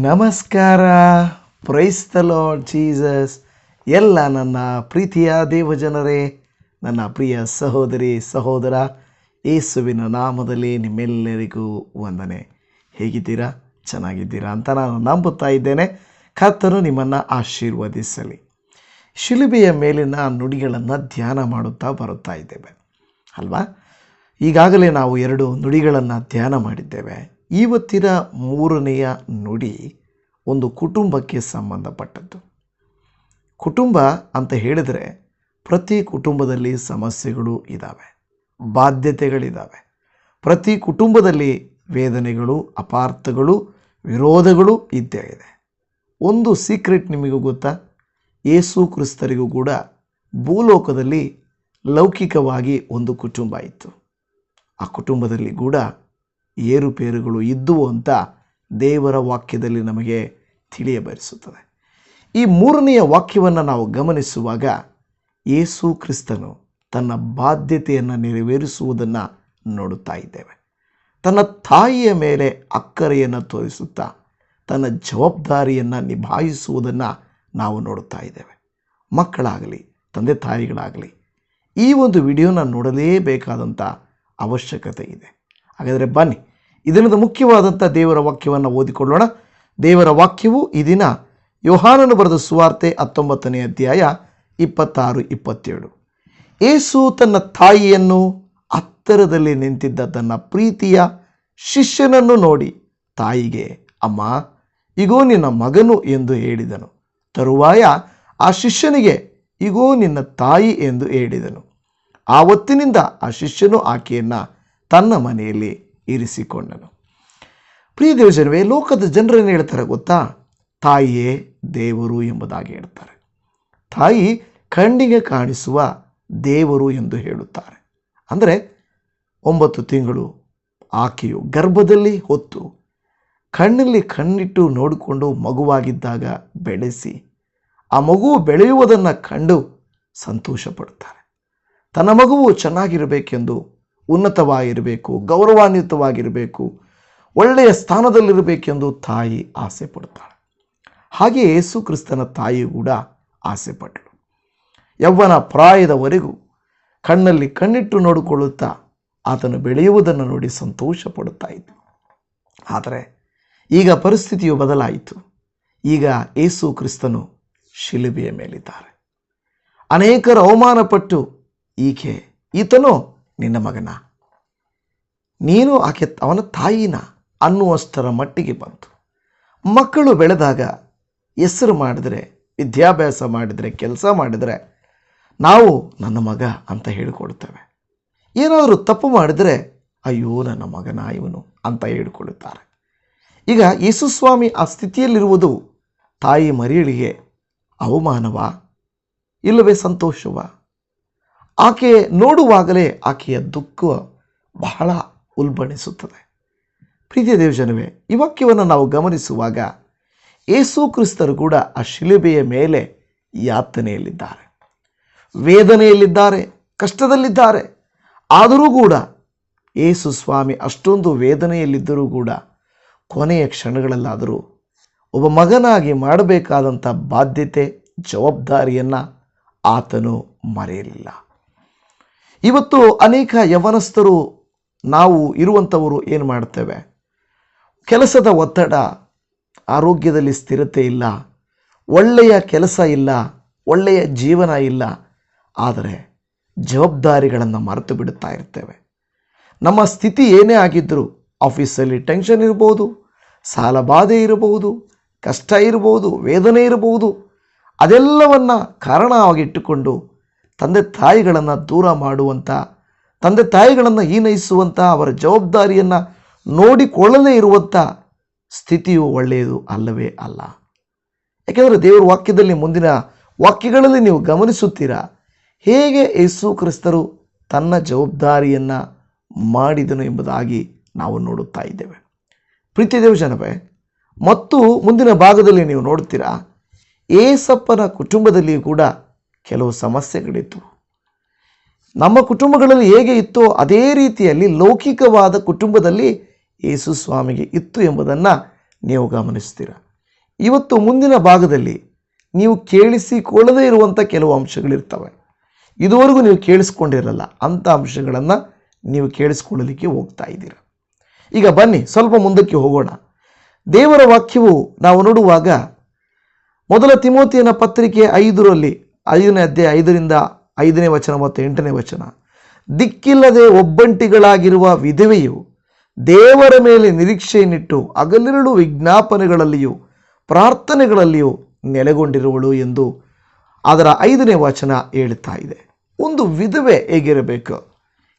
ನಮಸ್ಕಾರ. ಪ್ರೈಸ್ತ lord Jesus ಎಲ್ಲ ನನ್ನ ಪ್ರೀತಿಯ ದೇವಜನರೇ, ನನ್ನ ಪ್ರಿಯ ಸಹೋದರಿ, ಸಹೋದರ ಯೇಸುವಿನ ನಾಮದಲ್ಲಿ ನಿಮ್ಮೆಲ್ಲರಿಗೂ ವಂದನೆ. ಹೇಗಿದ್ದೀರಾ? ಚೆನ್ನಾಗಿದ್ದೀರಾ ಅಂತ ನಾನು ನಂಬುತ್ತಾ ಇದ್ದೇನೆ. ಕರ್ತನು ನಿಮ್ಮನ್ನು ಆಶೀರ್ವದಿಸಲಿ. ಶಿಲುಬೆಯ ಮೇಲಿನ ನುಡಿಗಳನ್ನು ಧ್ಯಾನ ಮಾಡುತ್ತಾ ಬರುತ್ತಾ ಇದ್ದೇವೆ. ಅಲ್ವಾ? ಈಗಾಗಲೇ ನಾವು ಎರಡು ನುಡಿಗಳನ್ನು ಧ್ಯಾನ ಮಾಡಿದ್ದೇವೆ. ಇವತ್ತಿನ ಮೂರನೆಯ ನುಡಿ ಒಂದು ಕುಟುಂಬಕ್ಕೆ ಸಂಬಂಧಪಟ್ಟದ್ದು. ಕುಟುಂಬ ಅಂತ ಹೇಳಿದರೆ ಪ್ರತಿ ಕುಟುಂಬದಲ್ಲಿ ಸಮಸ್ಯೆಗಳು ಇದ್ದಾವೆ ಬಾಧ್ಯತೆಗಳಿದ್ದಾವೆ ಪ್ರತಿ ಕುಟುಂಬದಲ್ಲಿ ವೇದನೆಗಳು, ಅಪಾರ್ಥಗಳು, ವಿರೋಧಗಳು ಇದ್ದೇ ಇದೆ. ಒಂದು ಸೀಕ್ರೆಟ್ ನಿಮಗೂ ಗೊತ್ತಾ? ಯೇಸು ಕ್ರಿಸ್ತರಿಗೂ ಕೂಡ ಭೂಲೋಕದಲ್ಲಿ ಲೌಕಿಕವಾಗಿ ಒಂದು ಕುಟುಂಬ ಇತ್ತು. ಆ ಕುಟುಂಬದಲ್ಲಿ ಕೂಡ ಏರುಪೇರುಗಳು ಇದ್ದುವು ಅಂತ ದೇವರ ವಾಕ್ಯದಲ್ಲಿ ನಮಗೆ ತಿಳಿಯಬಯಸುತ್ತದೆ. ಈ ಮೂರನೆಯ ವಾಕ್ಯವನ್ನು ನಾವು ಗಮನಿಸುವಾಗ ಯೇಸು ಕ್ರಿಸ್ತನು ತನ್ನ ಬಾಧ್ಯತೆಯನ್ನು ನೆರವೇರಿಸುವುದನ್ನು ನೋಡುತ್ತಾ ಇದ್ದೇವೆ. ತನ್ನ ತಾಯಿಯ ಮೇಲೆ ಅಕ್ಕರೆಯನ್ನು ತೋರಿಸುತ್ತಾ, ತನ್ನ ಜವಾಬ್ದಾರಿಯನ್ನು ನಿಭಾಯಿಸುವುದನ್ನು ನಾವು ನೋಡುತ್ತಾ ಇದ್ದೇವೆ. ಮಕ್ಕಳಾಗಲಿ, ತಂದೆ ತಾಯಿಗಳಾಗಲಿ, ಈ ಒಂದು ವಿಡಿಯೋನ ನೋಡಲೇಬೇಕಾದಂಥ ಅವಶ್ಯಕತೆ ಇದೆ. ಹಾಗಾದರೆ ಬನ್ನಿ. ಇದರಿಂದ ಮುಖ್ಯವಾದಂಥ ದೇವರ ವಾಕ್ಯವನ್ನು ಓದಿಕೊಳ್ಳೋಣ. ದೇವರ ವಾಕ್ಯವು ಈ ದಿನ ಯೋಹಾನನು ಬರೆದ ಸುವಾರ್ತೆ ಹತ್ತೊಂಬತ್ತನೇ ಅಧ್ಯಾಯ ಇಪ್ಪತ್ತಾರು, ಇಪ್ಪತ್ತೇಳು. ಏಸು ತನ್ನ ತಾಯಿಯನ್ನು ಹತ್ತಿರದಲ್ಲಿ ನಿಂತಿದ್ದ ತನ್ನ ಪ್ರೀತಿಯ ಶಿಷ್ಯನನ್ನು ನೋಡಿ ತಾಯಿಗೆ, ಅಮ್ಮ, ಇಗೋ, ನಿನ್ನ ಮಗನು ಎಂದು ಹೇಳಿದನು. ತರುವಾಯ ಆ ಶಿಷ್ಯನಿಗೆ, ಇಗೋ, ನಿನ್ನ ತಾಯಿ ಎಂದು ಹೇಳಿದನು. ಆ ಆ ಶಿಷ್ಯನು ಆಕೆಯನ್ನು ತನ್ನ ಮನೆಯಲ್ಲಿ ಇರಿಸಿಕೊಂಡನು. ಪ್ರಿಯ ದೇವಜನವೇ, ಲೋಕದ ಜನರೇನು ಹೇಳ್ತಾರೆ ಗೊತ್ತಾ? ತಾಯಿಯೇ ದೇವರು ಎಂಬುದಾಗಿ ಹೇಳ್ತಾರೆ. ತಾಯಿ ಕಣ್ಣಿಗೆ ಕಾಣಿಸುವ ದೇವರು ಎಂದು ಹೇಳುತ್ತಾರೆ. ಅಂದರೆ ಒಂಬತ್ತು ತಿಂಗಳು ಆಕೆಯು ಗರ್ಭದಲ್ಲಿ ಹೊತ್ತು ಕಣ್ಣಲ್ಲಿ ಕಣ್ಣಿಟ್ಟು ನೋಡಿಕೊಂಡು ಮಗುವಾಗಿದ್ದಾಗ ಬೆಳೆಸಿ ಆ ಮಗು ಬೆಳೆಯುವುದನ್ನು ಕಂಡು ಸಂತೋಷಪಡುತ್ತಾರೆ. ತನ್ನ ಮಗುವು ಚೆನ್ನಾಗಿರಬೇಕೆಂದು ಉನ್ನತವಾಗಿರಬೇಕು, ಗೌರವಾನ್ವಿತವಾಗಿರಬೇಕು, ಒಳ್ಳೆಯ ಸ್ಥಾನದಲ್ಲಿರಬೇಕೆಂದು ತಾಯಿ ಆಸೆ ಪಡುತ್ತಾಳೆ. ಹಾಗೆ ಯೇಸು ಕ್ರಿಸ್ತನ ತಾಯಿ ಕೂಡ ಆಸೆ ಪಟ್ಟಳು ಯೌವನ ಪ್ರಾಯದವರೆಗೂ ಕಣ್ಣಲ್ಲಿ ಕಣ್ಣಿಟ್ಟು ನೋಡಿಕೊಳ್ಳುತ್ತಾ ಆತನು ಬೆಳೆಯುವುದನ್ನು ನೋಡಿ ಸಂತೋಷ ಪಡುತ್ತಾ ಆದರೆ ಈಗ ಪರಿಸ್ಥಿತಿಯು ಬದಲಾಯಿತು. ಈಗ ಏಸು ಕ್ರಿಸ್ತನು ಶಿಲುಬೆಯ ಮೇಲಿದ್ದಾರೆ. ಅನೇಕರು ಅವಮಾನಪಟ್ಟು ಈಕೆ ಈತನು ನಿನ್ನ ಮಗನ. ನೀನು ಆಕೆ, ಅವನ ತಾಯಿನ ಅನ್ನುವಷ್ಟರ ಮಟ್ಟಿಗೆ ಬಂತು. ಮಕ್ಕಳು ಬೆಳೆದಾಗ ಹೆಸರು ಮಾಡಿದರೆ, ವಿದ್ಯಾಭ್ಯಾಸ ಮಾಡಿದರೆ, ಕೆಲಸ ಮಾಡಿದರೆ ನಾವು ನನ್ನ ಮಗ ಅಂತ ಹೇಳಿಕೊಡ್ತೇವೆ ಏನಾದರೂ ತಪ್ಪು ಮಾಡಿದರೆ ಅಯ್ಯೋ ನನ್ನ ಮಗನ ಇವನು ಅಂತ ಹೇಳಿಕೊಳ್ಳುತ್ತಾರೆ. ಈಗ ಯೇಸುಸ್ವಾಮಿ ಆ ಸ್ಥಿತಿಯಲ್ಲಿರುವುದು ತಾಯಿ ಮರಿಯಳಿಗೆ ಅವಮಾನವ, ಇಲ್ಲವೇ ಸಂತೋಷವ? ಆಕೆ ನೋಡುವಾಗಲೇ ಆಕೆಯ ದುಃಖ ಬಹಳ ಉಲ್ಬಣಿಸುತ್ತದೆ. ಪ್ರೀತಿಯ ದೇವಜನವೇ ಈ ವಾಕ್ಯವನ್ನು ನಾವು ಗಮನಿಸುವಾಗ ಏಸು ಕ್ರಿಸ್ತರು ಕೂಡ ಆ ಶಿಲುಬೆಯ ಮೇಲೆ ಯಾತನೆಯಲ್ಲಿದ್ದಾರೆ. ವೇದನೆಯಲ್ಲಿದ್ದಾರೆ, ಕಷ್ಟದಲ್ಲಿದ್ದಾರೆ. ಆದರೂ ಕೂಡ ಏಸು ಸ್ವಾಮಿ ಅಷ್ಟೊಂದು ವೇದನೆಯಲ್ಲಿದ್ದರೂ ಕೂಡ ಕೊನೆಯ ಕ್ಷಣಗಳಲ್ಲಾದರೂ ಒಬ್ಬ ಮಗನಾಗಿ ಮಾಡಬೇಕಾದಂಥ ಬಾಧ್ಯತೆ, ಜವಾಬ್ದಾರಿಯನ್ನು ಆತನು ಮರೆಯಲಿಲ್ಲ. ಇವತ್ತು ಅನೇಕ ಯವನಸ್ಥರು ನಾವು ಇರುವಂಥವರು ಏನು ಮಾಡ್ತೇವೆ? ಕೆಲಸದ ಒತ್ತಡ, ಆರೋಗ್ಯದಲ್ಲಿ ಸ್ಥಿರತೆ ಇಲ್ಲ, ಒಳ್ಳೆಯ ಕೆಲಸ ಇಲ್ಲ, ಒಳ್ಳೆಯ ಜೀವನ ಇಲ್ಲ, ಆದರೆ ಜವಾಬ್ದಾರಿಗಳನ್ನು ಮರೆತು ಬಿಡುತ್ತಾ ಇರ್ತೇವೆ. ನಮ್ಮ ಸ್ಥಿತಿ ಏನೇ ಆಗಿದ್ದರೂ ಆಫೀಸಲ್ಲಿ ಟೆನ್ಷನ್ ಇರ್ಬೋದು, ಸಾಲ ಬಾಧೆ ಇರಬಹುದು ಕಷ್ಟ ಇರಬಹುದು ವೇದನೆ ಇರಬಹುದು ಅದೆಲ್ಲವನ್ನು ಕಾರಣವಾಗಿಟ್ಟುಕೊಂಡು ತಂದೆ ತಾಯಿಗಳನ್ನು ದೂರ ಮಾಡುವಂಥ ತಂದೆ ತಾಯಿಗಳನ್ನು ಹೀನೈಸುವಂಥ ಅವರ ಜವಾಬ್ದಾರಿಯನ್ನು ನೋಡಿಕೊಳ್ಳದೇ ಇರುವಂಥ ಸ್ಥಿತಿಯು ಒಳ್ಳೆಯದು ಅಲ್ಲವೇ ಅಲ್ಲ. ಯಾಕೆಂದರೆ ದೇವರ ವಾಕ್ಯದಲ್ಲಿ ಮುಂದಿನ ವಾಕ್ಯಗಳಲ್ಲಿ ನೀವು ಗಮನಿಸುತ್ತೀರಾ, ಹೇಗೆ ಯೇಸು ಕ್ರಿಸ್ತರು ತನ್ನ ಜವಾಬ್ದಾರಿಯನ್ನು ಮಾಡಿದನು ಎಂಬುದಾಗಿ ನಾವು ನೋಡುತ್ತಾ ಇದ್ದೇವೆ. ಪ್ರೀತಿ ದೇವಜನವೇ ಮತ್ತು ಮುಂದಿನ ಭಾಗದಲ್ಲಿ ನೀವು ನೋಡ್ತೀರಾ ಏಸಪ್ಪನ ಕುಟುಂಬದಲ್ಲಿಯೂ ಕೂಡ ಕೆಲವು ಸಮಸ್ಯೆಗಳಿತ್ತು. ನಮ್ಮ ಕುಟುಂಬಗಳಲ್ಲಿ ಹೇಗೆ ಇತ್ತೋ ಅದೇ ರೀತಿಯಲ್ಲಿ ಲೌಕಿಕವಾದ ಕುಟುಂಬದಲ್ಲಿ ಯೇಸು ಸ್ವಾಮಿಗೆ ಇತ್ತು ಎಂಬುದನ್ನು ನೀವು ಗಮನಿಸ್ತೀರ? ಇವತ್ತು ಮುಂದಿನ ಭಾಗದಲ್ಲಿ ನೀವು ಕೇಳಿಸಿಕೊಳ್ಳದೇ ಇರುವಂಥ ಕೆಲವು ಅಂಶಗಳಿರ್ತವೆ. ಇದುವರೆಗೂ ನೀವು ಕೇಳಿಸ್ಕೊಂಡಿರಲ್ಲ, ಅಂಥ ಅಂಶಗಳನ್ನು ನೀವು ಕೇಳಿಸ್ಕೊಳ್ಳಲಿಕ್ಕೆ ಹೋಗ್ತಾ ಇದ್ದೀರ? ಈಗ ಬನ್ನಿ, ಸ್ವಲ್ಪ ಮುಂದಕ್ಕೆ ಹೋಗೋಣ. ದೇವರ ವಾಕ್ಯವು ನಾವು ನೋಡುವಾಗ ಮೊದಲ ತಿಮೋತಿಯನ ಪತ್ರಿಕೆ ಐದರಲ್ಲಿ ಐದನೇ ಅಧ್ಯಾಯ ಐದರಿಂದ ಐದನೇ ವಚನ ಮತ್ತು ಎಂಟನೇ ವಚನ. ದಿಕ್ಕಿಲ್ಲದೆ ಒಬ್ಬಂಟಿಗಳಾಗಿರುವ ವಿಧವೆಯು ದೇವರ ಮೇಲೆ ನಿರೀಕ್ಷೆಯನ್ನಿಟ್ಟು ಅಗಲಿರುಳು ವಿಜ್ಞಾಪನೆಗಳಲ್ಲಿಯೂ ಪ್ರಾರ್ಥನೆಗಳಲ್ಲಿಯೂ ನೆಲೆಗೊಂಡಿರುವಳು ಎಂದು ಅದರ ಐದನೇ ವಚನ ಹೇಳುತ್ತಾ ಇದೆ. ಒಂದು ವಿಧವೆ ಹೇಗಿರಬೇಕು?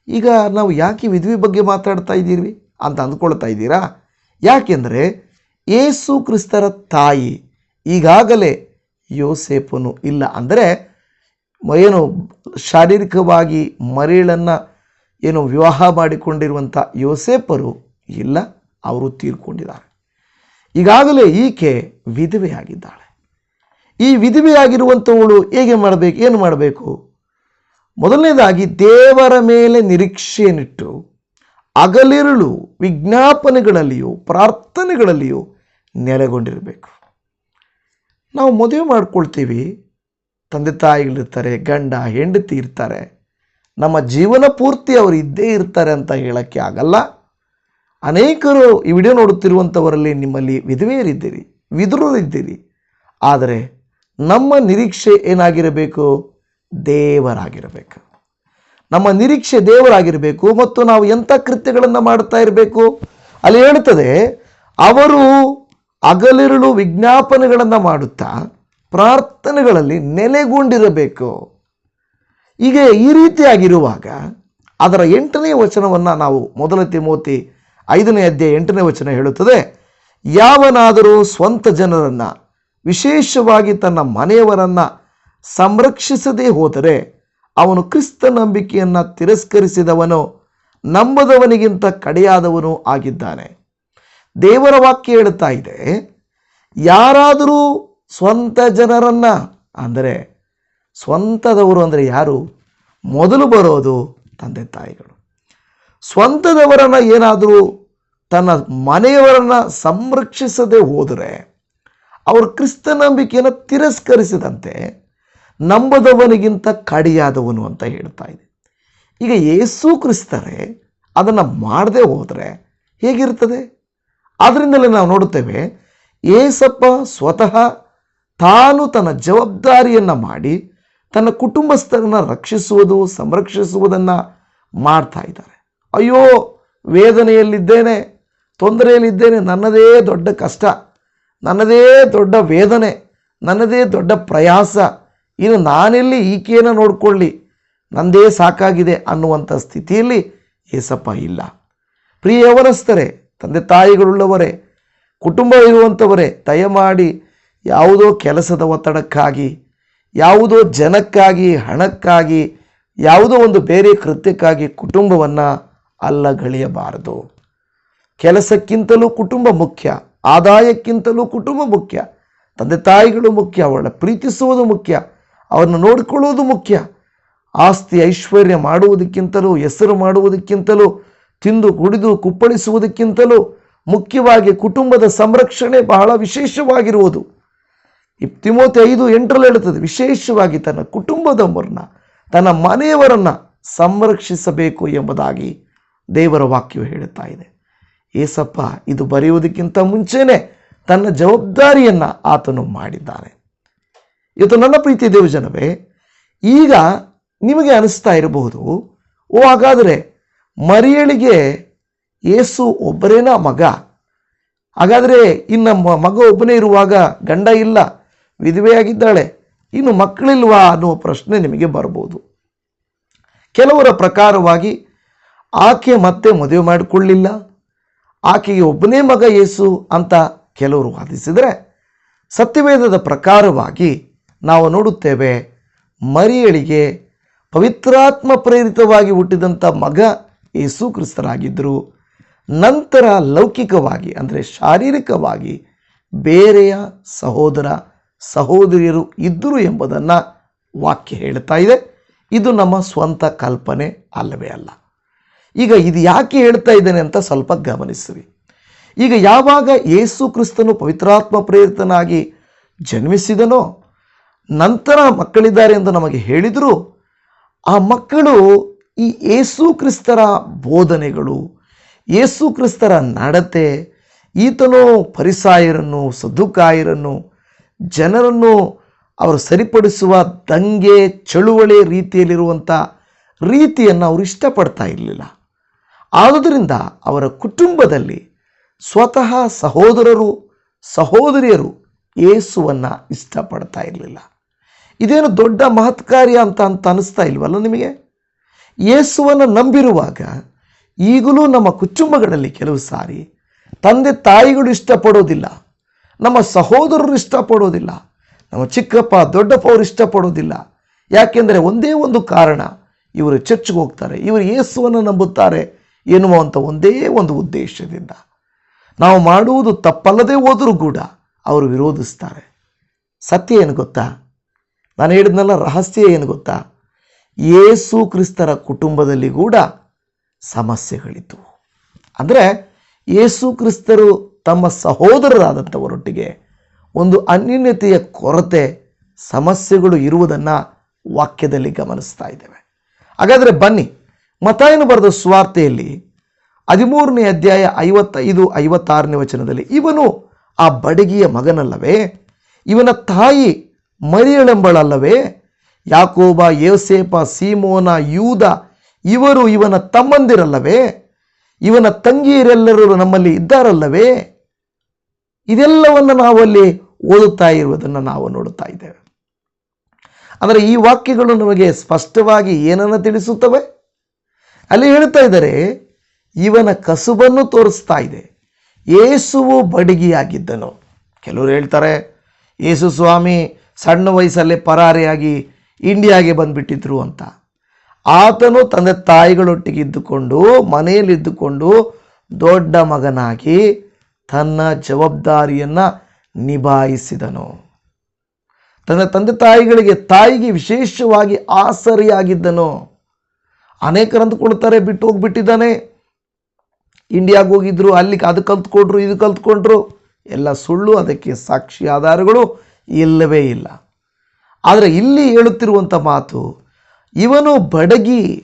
ಈಗ ನಾವು ಯಾಕೆ ವಿಧವೆ ಬಗ್ಗೆ ಮಾತಾಡ್ತಾ ಇದ್ದೀವಿ ಅಂತ ಅಂದ್ಕೊಳ್ತಾ ಇದ್ದೀರಾ? ಯಾಕೆಂದರೆ ಯೇಸು ಕ್ರಿಸ್ತರ ತಾಯಿ ಈಗಾಗಲೇ ಯೋಸೇಪನು ಇಲ್ಲ ಅಂದರೆ ಏನು ಶಾರೀರಿಕವಾಗಿ ಮರಿಳನ್ನು ಏನು ವಿವಾಹ ಮಾಡಿಕೊಂಡಿರುವಂಥ ಯೋಸೇಪರು ಇಲ್ಲ, ಅವರು ತೀರ್ಕೊಂಡಿದ್ದಾರೆ. ಈಗಾಗಲೇ ಈಕೆ ವಿಧವೆಯಾಗಿದ್ದಾಳೆ. ಈ ವಿಧವೆಯಾಗಿರುವಂಥವಳು ಹೇಗೆ ಮಾಡಬೇಕು, ಏನು ಮಾಡಬೇಕು? ಮೊದಲನೇದಾಗಿ ದೇವರ ಮೇಲೆ ನಿರೀಕ್ಷೆಯನ್ನಿಟ್ಟು ಅಗಲಿರುಳು ವಿಜ್ಞಾಪನೆಗಳಲ್ಲಿಯೂ ಪ್ರಾರ್ಥನೆಗಳಲ್ಲಿಯೂ ನೆಲೆಗೊಂಡಿರಬೇಕು. ನಾವು ಮದುವೆ ಮಾಡ್ಕೊಳ್ತೀವಿ. ತಂದೆ ತಾಯಿಗಳಿರ್ತಾರೆ, ಗಂಡ, ಹೆಂಡತಿ ಇರ್ತಾರೆ. ನಮ್ಮ ಜೀವನ ಪೂರ್ತಿ ಅವರು ಇದ್ದೇ ಇರ್ತಾರೆ ಅಂತ ಹೇಳೋಕ್ಕೆ ಆಗಲ್ಲ. ಅನೇಕರು ಈ ವಿಡಿಯೋ ನೋಡುತ್ತಿರುವಂಥವರಲ್ಲಿ ನಿಮ್ಮಲ್ಲಿ ವಿಧವೆಯರಿದ್ದೀರಿ ವಿದುರರಿದ್ದೀರಿ ಆದರೆ ನಮ್ಮ ನಿರೀಕ್ಷೆ ಏನಾಗಿರಬೇಕು? ದೇವರಾಗಿರಬೇಕು. ನಮ್ಮ ನಿರೀಕ್ಷೆ ದೇವರಾಗಿರಬೇಕು ಮತ್ತು ನಾವು ಎಂಥ ಕೃತ್ಯಗಳನ್ನು ಮಾಡ್ತಾ ಇರಬೇಕು? ಅಲ್ಲಿ ಹೇಳ್ತದೆ ಅವರು ಹಗಲಿರುಳು ವಿಜ್ಞಾಪನೆಗಳನ್ನು ಮಾಡುತ್ತಾ ಪ್ರಾರ್ಥನೆಗಳಲ್ಲಿ ನೆಲೆಗೊಂಡಿರಬೇಕು. ಹೀಗೆ ಈ ರೀತಿಯಾಗಿರುವಾಗ ಅದರ ಎಂಟನೇ ವಚನವನ್ನು ನಾವು ಮೊದಲ ತಿಮೋತಿ ಐದನೇ ಅಧ್ಯಾಯ ಎಂಟನೇ ವಚನ ಹೇಳುತ್ತದೆ, ಯಾವನಾದರೂ ಸ್ವಂತ ಜನರನ್ನು, ವಿಶೇಷವಾಗಿ ತನ್ನ ಮನೆಯವರನ್ನು ಸಂರಕ್ಷಿಸದೇ ಹೋದರೆ ಅವನು ಕ್ರಿಸ್ತ ನಂಬಿಕೆಯನ್ನು ತಿರಸ್ಕರಿಸಿದವನು, ನಂಬದವನಿಗಿಂತ ಕಡೆಯಾದವನು ಆಗಿದ್ದಾನೆ. ದೇವರ ವಾಕ್ಯ ಹೇಳುತ್ತಾ ಇದೆ, ಯಾರಾದರೂ ಸ್ವಂತ ಜನರನ್ನು, ಅಂದರೆ ಸ್ವಂತದವರು ಅಂದರೆ ಯಾರು? ಮೊದಲು ಬರೋದು ತಂದೆ ತಾಯಿಗಳು. ಸ್ವಂತದವರನ್ನು ಏನಾದರೂ ತನ್ನ ಮನೆಯವರನ್ನು ಸಂರಕ್ಷಿಸದೆ ಹೋದರೆ, ಅವರು ಕ್ರಿಸ್ತ ನಂಬಿಕೆಯನ್ನು ತಿರಸ್ಕರಿಸಿದಂತೆ ನಂಬದವನಿಗಿಂತ ಕಡಿಯಾದವನು ಅಂತ ಹೇಳ್ತಾ ಇದೆ. ಈಗ ಯೇಸು ಕ್ರಿಸ್ತರೇ ಅದನ್ನು ಮಾಡದೆ ಹೋದರೆ ಹೇಗಿರ್ತದೆ? ಆದ್ದರಿಂದಲೇ ನಾವು ನೋಡುತ್ತೇವೆ, ಏಸಪ್ಪ ಸ್ವತಃ ತಾನು ತನ್ನ ಜವಾಬ್ದಾರಿಯನ್ನು ಮಾಡಿ ತನ್ನ ಕುಟುಂಬಸ್ಥರನ್ನು ರಕ್ಷಿಸುವುದು, ಸಂರಕ್ಷಿಸುವುದನ್ನು ಮಾಡ್ತಾ ಇದ್ದಾರೆ. ಅಯ್ಯೋ, ವೇದನೆಯಲ್ಲಿದ್ದೇನೆ, ತೊಂದರೆಯಲ್ಲಿದ್ದೇನೆ, ನನ್ನದೇ ದೊಡ್ಡ ಕಷ್ಟ, ನನ್ನದೇ ದೊಡ್ಡ ವೇದನೆ, ನನ್ನದೇ ದೊಡ್ಡ ಪ್ರಯಾಸ, ಇನ್ನು ನಾನೆಲ್ಲಿ ಈಕೆಯನ್ನು ನೋಡಿಕೊಳ್ಳಿ, ನಂದೇ ಸಾಕಾಗಿದೆ ಅನ್ನುವಂಥ ಸ್ಥಿತಿಯಲ್ಲಿ ಏಸಪ್ಪ ಇಲ್ಲ. ಪ್ರಿಯ ಯವನಸ್ಥರೇ ತಂದೆ ತಾಯಿಗಳುಳ್ಳವರೇ, ಕುಟುಂಬ ಇರುವಂಥವರೇ, ದಯಮಾಡಿ ಯಾವುದೋ ಕೆಲಸದ ಒತ್ತಡಕ್ಕಾಗಿ, ಯಾವುದೋ ಜನಕ್ಕಾಗಿ, ಹಣಕ್ಕಾಗಿ, ಯಾವುದೋ ಒಂದು ಬೇರೆ ಕೃತ್ಯಕ್ಕಾಗಿ ಕುಟುಂಬವನ್ನು ಅಲ್ಲಗಳೆಯಬಾರದು. ಕೆಲಸಕ್ಕಿಂತಲೂ ಕುಟುಂಬ ಮುಖ್ಯ, ಆದಾಯಕ್ಕಿಂತಲೂ ಕುಟುಂಬ ಮುಖ್ಯ, ತಂದೆ ತಾಯಿಗಳು ಮುಖ್ಯ ಅವಳ ಪ್ರೀತಿಸುವುದು ಮುಖ್ಯ, ಅವರನ್ನು ನೋಡಿಕೊಳ್ಳುವುದು ಮುಖ್ಯ, ಆಸ್ತಿ ಐಶ್ವರ್ಯ ಮಾಡುವುದಕ್ಕಿಂತಲೂ, ಹೆಸರು ಮಾಡುವುದಕ್ಕಿಂತಲೂ ತಿಂದು ಕುಡಿದು ಕುಪ್ಪಳಿಸುವುದಕ್ಕಿಂತಲೂ ಮುಖ್ಯವಾಗಿ ಕುಟುಂಬದ ಸಂರಕ್ಷಣೆ ಬಹಳ ವಿಶೇಷವಾಗಿರುವುದು. ತಿಮೋತಿ ಐದು ಎಂಟರಲ್ಲಿ ಹೇಳುತ್ತದೆ, ವಿಶೇಷವಾಗಿ ತನ್ನ ಕುಟುಂಬದವರನ್ನ ತನ್ನ ಮನೆಯವರನ್ನು ಸಂರಕ್ಷಿಸಬೇಕು ಎಂಬುದಾಗಿ ದೇವರ ವಾಕ್ಯವು ಹೇಳುತ್ತಾ ಇದೆ. ಏಸಪ್ಪ, ಇದು ಬರೆಯುವುದಕ್ಕಿಂತ ಮುಂಚೆನೇ ತನ್ನ ಜವಾಬ್ದಾರಿಯನ್ನು ಆತನು ಮಾಡಿದ್ದಾನೆ. ಇವತ್ತು ನನ್ನ ಪ್ರೀತಿ ದೇವಜನವೇ, ಈಗ ನಿಮಗೆ ಅನಿಸ್ತಾ ಇರಬಹುದು, ಓ ಹಾಗಾದರೆ ಮರಿಯಳಿಗೆ ಏಸು ಒಬ್ಬರೇನ ಮಗ? ಹಾಗಾದರೆ ಇನ್ನು ಮಗ ಒಬ್ಬನೇ ಇರುವಾಗ ಗಂಡ ಇಲ್ಲ ವಿಧವೆಯಾಗಿದ್ದಾಳೆ ಇನ್ನು ಮಕ್ಕಳಿಲ್ವಾ ಅನ್ನುವ ಪ್ರಶ್ನೆ ನಿಮಗೆ ಬರ್ಬೋದು. ಕೆಲವರ ಪ್ರಕಾರವಾಗಿ ಆಕೆ ಮತ್ತೆ ಮದುವೆ ಮಾಡಿಕೊಳ್ಳಿಲ್ಲ, ಆಕೆಗೆ ಒಬ್ಬನೇ ಮಗ ಏಸು ಅಂತ ಕೆಲವರು ವಾದಿಸಿದರೆ ಸತ್ಯವೇದದ ಪ್ರಕಾರವಾಗಿ ನಾವು ನೋಡುತ್ತೇವೆ, ಮರಿಯಳಿಗೆ ಪವಿತ್ರಾತ್ಮ ಪ್ರೇರಿತವಾಗಿ ಹುಟ್ಟಿದಂಥ ಮಗ ಯೇಸು ಕ್ರಿಸ್ತರಾಗಿದ್ದರು ನಂತರ ಲೌಕಿಕವಾಗಿ, ಅಂದರೆ ಶಾರೀರಿಕವಾಗಿ ಬೇರೆಯ ಸಹೋದರ, ಸಹೋದರಿಯರು ಇದ್ದರು ಎಂಬುದನ್ನು ವಾಕ್ಯ ಹೇಳ್ತಾ ಇದೆ. ಇದು ನಮ್ಮ ಸ್ವಂತ ಕಲ್ಪನೆ ಅಲ್ಲವೇ ಅಲ್ಲ. ಈಗ ಇದು ಯಾಕೆ ಹೇಳ್ತಾ ಇದ್ದೇನೆ ಅಂತ ಸ್ವಲ್ಪ ಗಮನಿಸಿರಿ. ಈಗ ಯಾವಾಗ ಯೇಸು ಕ್ರಿಸ್ತನು ಪವಿತ್ರಾತ್ಮ ಪ್ರೇರಿತನಾಗಿ ಜನ್ಮಿಸಿದನೋ, ನಂತರ ಮಕ್ಕಳಿದ್ದಾರೆ ಎಂದು ನಮಗೆ ಹೇಳಿದರೂ, ಆ ಮಕ್ಕಳು ಈ ಯೇಸು ಕ್ರಿಸ್ತರ ಬೋಧನೆಗಳು ಯೇಸು ಕ್ರಿಸ್ತರ ನಡತೆ, ಈತನು ಪರಿಸಾಯರನ್ನು ಸದುಕಾಯರನ್ನು ಜನರನ್ನು ಅವರು ಸರಿಪಡಿಸುವ ದಂಗೆ, ಚಳುವಳಿ ರೀತಿಯಲ್ಲಿರುವಂಥ ರೀತಿಯನ್ನು ಅವರು ಇಷ್ಟಪಡ್ತಾ ಇರಲಿಲ್ಲ. ಆದುದರಿಂದ ಅವರ ಕುಟುಂಬದಲ್ಲಿ ಸ್ವತಃ ಸಹೋದರರು, ಸಹೋದರಿಯರು ಏಸುವನ್ನು ಇಷ್ಟಪಡ್ತಾ ಇರಲಿಲ್ಲ. ಇದೇನು ದೊಡ್ಡ ಮಹತ್ಕಾರ್ಯ ಅಂತ ಅಂತ ಅನಿಸ್ತಾ ಇಲ್ವಲ್ಲ ನಿಮಗೆ? ಯೇಸುವನ್ನು ನಂಬಿರುವಾಗ ಈಗಲೂ ನಮ್ಮ ಕುಟುಂಬಗಳಲ್ಲಿ ಕೆಲವು ಸಾರಿ ತಂದೆ ತಾಯಿಗಳು ಇಷ್ಟಪಡೋದಿಲ್ಲ, ನಮ್ಮ ಸಹೋದರರು ಇಷ್ಟಪಡೋದಿಲ್ಲ, ನಮ್ಮ ಚಿಕ್ಕಪ್ಪ ದೊಡ್ಡಪ್ಪ ಅವರು ಇಷ್ಟಪಡೋದಿಲ್ಲ. ಯಾಕೆಂದರೆ ಒಂದೇ ಒಂದು ಕಾರಣ, ಇವರು ಚರ್ಚ್ಗೆ ಹೋಗ್ತಾರೆ, ಇವರು ಯೇಸುವನ್ನು ನಂಬುತ್ತಾರೆ ಎನ್ನುವಂಥ ಒಂದೇ ಒಂದು ಉದ್ದೇಶದಿಂದ. ನಾವು ಮಾಡುವುದು ತಪ್ಪಲ್ಲದೆ ಹೋದರೂ ಕೂಡ ಅವರು ವಿರೋಧಿಸ್ತಾರೆ. ಸತ್ಯ ಏನು ಗೊತ್ತಾ? ನಾನು ಹೇಳಿದ್ನಲ್ಲ, ರಹಸ್ಯ ಏನು ಗೊತ್ತಾ? ಯೇಸು ಕ್ರಿಸ್ತರ ಕುಟುಂಬದಲ್ಲಿ ಕೂಡ ಸಮಸ್ಯೆಗಳಿದ್ದವು ಅಂದರೆ ಯೇಸು ಕ್ರಿಸ್ತರು ತಮ್ಮ ಸಹೋದರರಾದಂಥವರೊಟ್ಟಿಗೆ ಒಂದು ಅನ್ಯೂನ್ಯತೆಯ ಕೊರತೆ, ಸಮಸ್ಯೆಗಳು ಇರುವುದನ್ನು ವಾಕ್ಯದಲ್ಲಿ ಗಮನಿಸ್ತಾ ಇದ್ದೇವೆ. ಹಾಗಾದರೆ ಬನ್ನಿ ಮತಾಯನು ಬರೆದ ಸ್ವಾರ್ಥೆಯಲ್ಲಿ ಹದಿಮೂರನೇ ಅಧ್ಯಾಯ ಐವತ್ತೈದು, ಐವತ್ತಾರನೇ ವಚನದಲ್ಲಿ ಇವನು ಆ ಬಡಗಿಯ ಮಗನಲ್ಲವೇ, ಇವನ ತಾಯಿ ಮರಿಯಳೆಂಬಳಲ್ಲವೇ ಯಾಕೋಬ ಯೋಸೇಪ ಸೀಮೋನ, ಯೂದ, ಇವರು ಇವನ ತಮ್ಮಂದಿರಲ್ಲವೇ? ಇವನ ತಂಗಿಯರೆಲ್ಲರೂ ನಮ್ಮಲ್ಲಿ ಇದ್ದಾರಲ್ಲವೇ? ಇದೆಲ್ಲವನ್ನು ನಾವಲ್ಲಿ ಓದುತ್ತಾ ಇರುವುದನ್ನು ನಾವು ನೋಡುತ್ತಾ ಇದ್ದೇವೆ. ಅಂದರೆ ಈ ವಾಕ್ಯಗಳು ನಮಗೆ ಸ್ಪಷ್ಟವಾಗಿ ಏನನ್ನು ತಿಳಿಸುತ್ತವೆ? ಅಲ್ಲಿ ಹೇಳ್ತಾ ಇದ್ದಾರೆ, ಇವನ ಕಸುಬನ್ನು ತೋರಿಸ್ತಾ ಇದೆ. ಏಸುವು ಬಡಗಿಯಾಗಿದ್ದನು. ಕೆಲವರು ಹೇಳ್ತಾರೆ ಯೇಸು ಸ್ವಾಮಿ ಸಣ್ಣ ವಯಸ್ಸಲ್ಲೇ ಪರಾರಿಯಾಗಿ ಇಂಡಿಯಾಗೆ ಬಂದುಬಿಟ್ಟಿದ್ರು ಅಂತ. ಆತನು ತಂದೆ ತಾಯಿಗಳೊಟ್ಟಿಗೆ ಇದ್ದುಕೊಂಡು ಮನೆಯಲ್ಲಿದ್ದುಕೊಂಡು ದೊಡ್ಡ ಮಗನಾಗಿ ತನ್ನ ಜವಾಬ್ದಾರಿಯನ್ನು ನಿಭಾಯಿಸಿದನು. ತನ್ನ ತಂದೆ ತಾಯಿಗಳಿಗೆ ತಾಯಿಗೆ ವಿಶೇಷವಾಗಿ ಆಸರಿಯಾಗಿದ್ದನು. ಅನೇಕರು ಅಂದುಕೊಳ್ತಾರೆ ಬಿಟ್ಟು ಹೋಗಿಬಿಟ್ಟಿದ್ದಾನೆ. ಇಂಡಿಯಾಗೆ ಹೋಗಿದ್ರು, ಅಲ್ಲಿ ಅದು ಕಲ್ತ್ಕೊಂಡ್ರು, ಇದು ಕಲ್ತ್ಕೊಂಡ್ರು. ಎಲ್ಲ ಸುಳ್ಳು, ಅದಕ್ಕೆ ಸಾಕ್ಷಿ ಆಧಾರಗಳು ಇಲ್ಲವೇ ಇಲ್ಲ. ಆದರೆ ಇಲ್ಲಿ ಹೇಳುತ್ತಿರುವಂಥ ಮಾತು, ಇವನು ಬಡಗಿ,